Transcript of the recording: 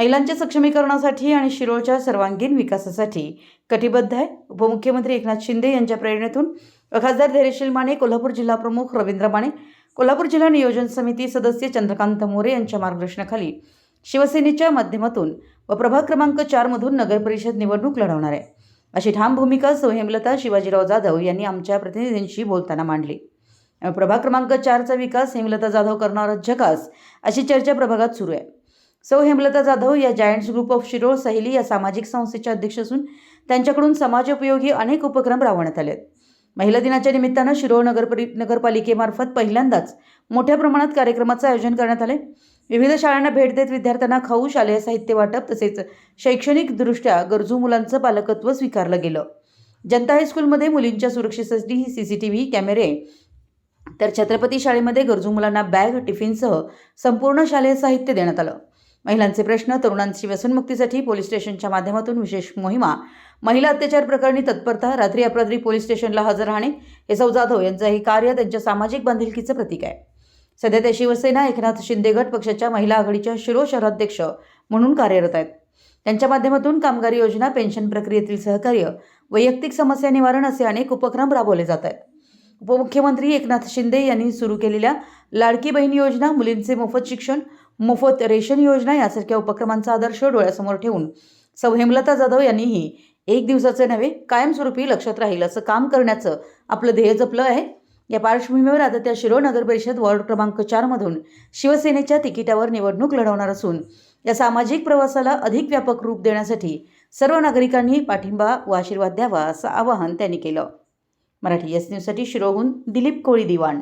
महिलांच्या सक्षमीकरणासाठी आणि शिरोळच्या सर्वांगीण विकासासाठी कटिबद्ध आहे. उपमुख्यमंत्री एकनाथ शिंदे यांच्या प्रेरणेतून व खासदार धैर्यशील माने कोल्हापूर जिल्हा प्रमुख रवींद्र माने कोल्हापूर जिल्हा नियोजन समिती सदस्य चंद्रकांत मोरे यांच्या मार्गदर्शनाखाली शिवसेनेच्या माध्यमातून व प्रभाग क्रमांक चारमधून नगरपरिषद निवडणूक लढवणार आहे. अशी ठाम भूमिका सौ हेमलता शिवाजीराव जाधव यांनी आमच्या प्रतिनिधींशी बोलताना मांडली. प्रभाग क्रमांक चारचा विकास हेमलता जाधव करणारच झकास अशी चर्चा प्रभागात सुरू आहे. सौ हेमलता जाधव या जायंट्स ग्रुप ऑफ शिरोळ सहेली या सामाजिक संस्थेच्या अध्यक्ष असून त्यांच्याकडून समाजोपयोगी अनेक उपक्रम राबवण्यात आले आहेत महिला दिनाच्या निमित्तानं शिरोळ नगरपरि नगरपालिकेमार्फत पहिल्यांदाच मोठ्या प्रमाणात कार्यक्रमाचं आयोजन करण्यात आले विविध शाळांना भेट देत विद्यार्थ्यांना खाऊ शालेय साहित्य वाटप तसेच शैक्षणिकदृष्ट्या गरजू मुलांचं पालकत्व स्वीकारलं गेलं. जनता हायस्कूलमध्ये मुलींच्या सुरक्षेसाठी सी सी टी व्ही कॅमेरे तर छत्रपती शाळेमध्ये गरजू मुलांना बॅग टिफिनसह संपूर्ण शालेय साहित्य देण्यात आलं. महिलांचे प्रश्न तरुणांची व्यसनमुक्तीसाठी पोलीस स्टेशनच्या माध्यमातून विशेष मोहिमा. महिला अत्याचार प्रकरणी तत्परता रात्री अपरात्री पोलीस स्टेशनला हजर राहणे. हे सौ जाधव यांचं हे कार्य त्यांच्या सामाजिक बांधिलकीचं प्रतीक आहे. सध्या ते शिवसेना एकनाथ शिंदे गट पक्षाच्या महिला आघाडीच्या शिरो शहराध्यक्ष म्हणून कार्यरत आहेत. त्यांच्या माध्यमातून कामगार योजना पेन्शन प्रक्रियेतील सहकार्य वैयक्तिक समस्या निवारण असे अनेक उपक्रम राबवले जात आहेत. उपमुख्यमंत्री एकनाथ शिंदे यांनी सुरू केलेल्या लाडकी बहीण योजना मुलींचे मोफत शिक्षण मोफत रेशन योजना यासारख्या उपक्रमांचा आदर्श डोळ्यासमोर ठेवून सौ हेमलता जाधव यांनीही एक दिवसाचे नव्हे कायमस्वरूपी लक्षात राहील असं काम करण्याचं आपलं ध्येय जपलं आहे. या पार्श्वभूमीवर आता त्या शिरोळ नगर परिषद वॉर्ड क्रमांक चारमधून शिवसेनेच्या तिकिटावर निवडणूक लढवणार असून या सामाजिक प्रवासाला अधिक व्यापक रूप देण्यासाठी सर्व नागरिकांनी पाठिंबा व आशीर्वाद द्यावा असं आवाहन त्यांनी केलं. मराठी एस न्यूजसाठी शिरोहून दिलीप कोळी दिवाण.